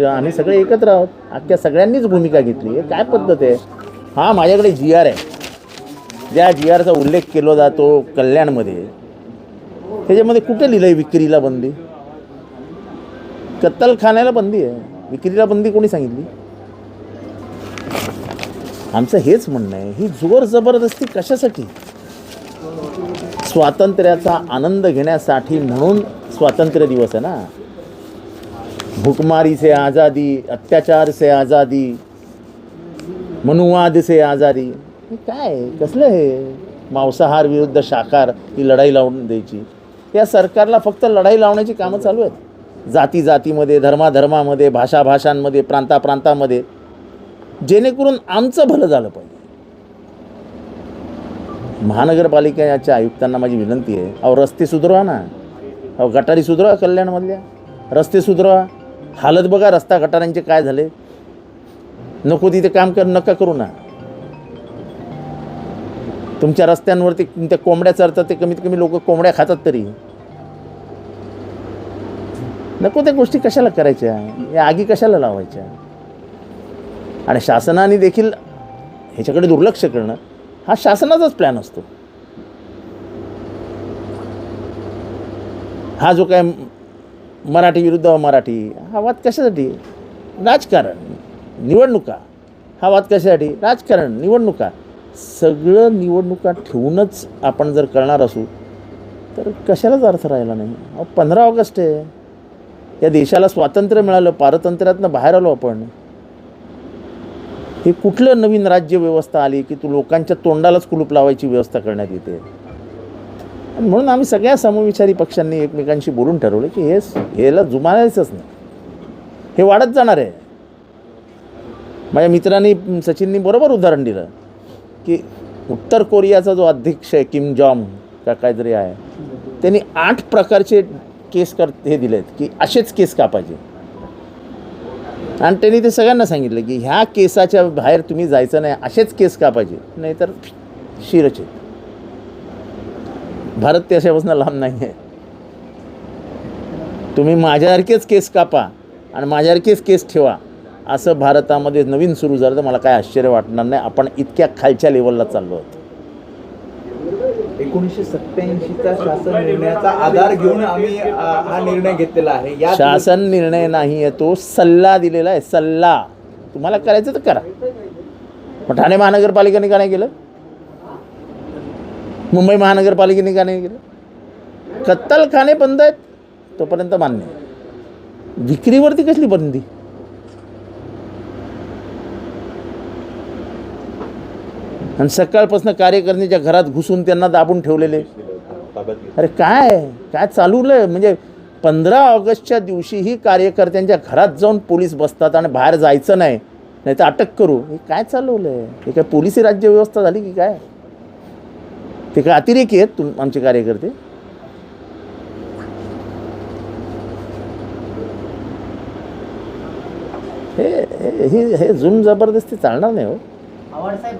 पक्ष आम्ही सगळे एकत्र आहोत. अख्ख्या सगळ्यांनीच भूमिका घेतली. हे काय पद्धत आहे? हा माझ्याकडे जी आर आहे. ज्या जी आरचा उल्लेख केला जातो कल्याणमध्ये त्याच्यामध्ये कुठे लिहिलं आहे विक्रीला बंदी? कत्तलखान्याला बंदी आहे. विक्रीला बंदी कोणी सांगितली? आमचं हेच म्हणणं आहे. ही जोर जबरदस्ती कशासाठी? स्वातंत्र्याचा आनंद घेण्यासाठी म्हणून स्वातंत्र्य दिवस आहे ना? भुकमारी से आज़ादी अत्याचार से आज़ादी मनुवाद से आजादी. हे काय? कसलं हे? मांसाहार विरुद्ध शाकार ही लढाई लावून द्यायची. या सरकारला फक्त लढाई लावण्याची कामं चालू आहेत. जाती जातीमध्ये धर्माधर्मामध्ये भाषा भाषांमध्ये प्रांता प्रांतामध्ये जेणेकरून आमचं भलं झालं पाहिजे. महानगरपालिकेच्या आयुक्तांना माझी विनंती आहे. अहो रस्ते सुधरवा ना. अहो गटारी सुधरवा कल्याणमधल्या. रस्ते सुधरवा. हालत बघा रस्ता गटारांचे काय झाले. नको तिथे काम कर नका करू ना. तुमच्या रस्त्यांवरती त्या कोंबड्या चरतात ते कमीत कमी लोक कोंबड्या खातात तरी. नको त्या गोष्टी कशाला करायच्या? या आगी कशाला लावायच्या? आणि शासनाने देखील ह्याच्याकडे दुर्लक्ष करणं हा शासनाचाच प्लॅन असतो. हा जो काय मराठी विरुद्ध मराठी हा वाद कशासाठी? राजकारण निवडणुका. हा वाद कशासाठी? राजकारण निवडणुका. सगळं निवडणुका ठेवूनच आपण जर करणार असू तर कशालाच अर्थ राहिला नाही. अहो पंधरा ऑगस्ट आहे. या देशाला स्वातंत्र्य मिळालं पारतंत्र्यातनं बाहेर आलो आपण. हे कुठलं नवीन राज्य व्यवस्था आली की तू लोकांच्या तोंडालाच कुलूप लावायची व्यवस्था करण्यात येते? म्हणून आम्ही सगळ्या समविचारी पक्षांनी एकमेकांशी बोलून ठरवलं की हे ह्याला जुमानायचंच नाही. हे वाढत जाणार आहे. माझ्या मित्रांनी सचिननी बरोबर उदाहरण दिलं की उत्तर कोरियाचा जो अध्यक्ष आहे किम जॉम का काहीतरी आहे त्यांनी आठ प्रकारचे केस कर हे दिलेत की असेच केस कापायचे. आणि त्यांनी ते सगळ्यांना सांगितलं की ह्या केसाच्या बाहेर तुम्ही जायचं नाही असेच केस कापायचे. नाहीतर शिरचे. भारत त्याच्यापासून लांब नाही आहे तुम्ही माझ्यासारखेच केस कापा आणि माझ्यासारखेच केस ठेवा. असं भारतामध्ये नवीन सुरू झालं तर मला काय आश्चर्य वाटणार नाही. आपण इतक्या खालच्या लेवलला चाललो आहोत. एकोणीसशे सत्याऐंशीचा शासन निर्णयाचा आधार घेऊन आम्ही हा निर्णय घेतलेला आहे. या शासन निर्णय नाही आहे तो. सल्ला दिलेला आहे. सल्ला. तुम्हाला करायचं तर करा. ठाणे महानगरपालिकेने का नाही केलं? मुंबई महानगरपालिकेने का नाही केलं कत्तलखाने बंद आहेत तोपर्यंत मान्य. विक्रीवरती कसली बंदी? आणि सकाळपासून कार्यकर्त्यांच्या घरात घुसून त्यांना दाबून ठेवलेले. अरे काय? काय चालवलं म्हणजे पंधरा ऑगस्टच्या दिवशीही कार्यकर्त्यांच्या घरात जाऊन पोलीस बसतात आणि बाहेर जायचं नाही नाही तर अटक करू. हे काय चालवलं आहे हे काय पोलिसी राज्यव्यवस्था झाली की काय? ते काय अतिरेकी आहेत तुम आमचे कार्यकर्ते. हे हे हे- हे जुम जबरदस्ती चालणार नाही हो. साहेब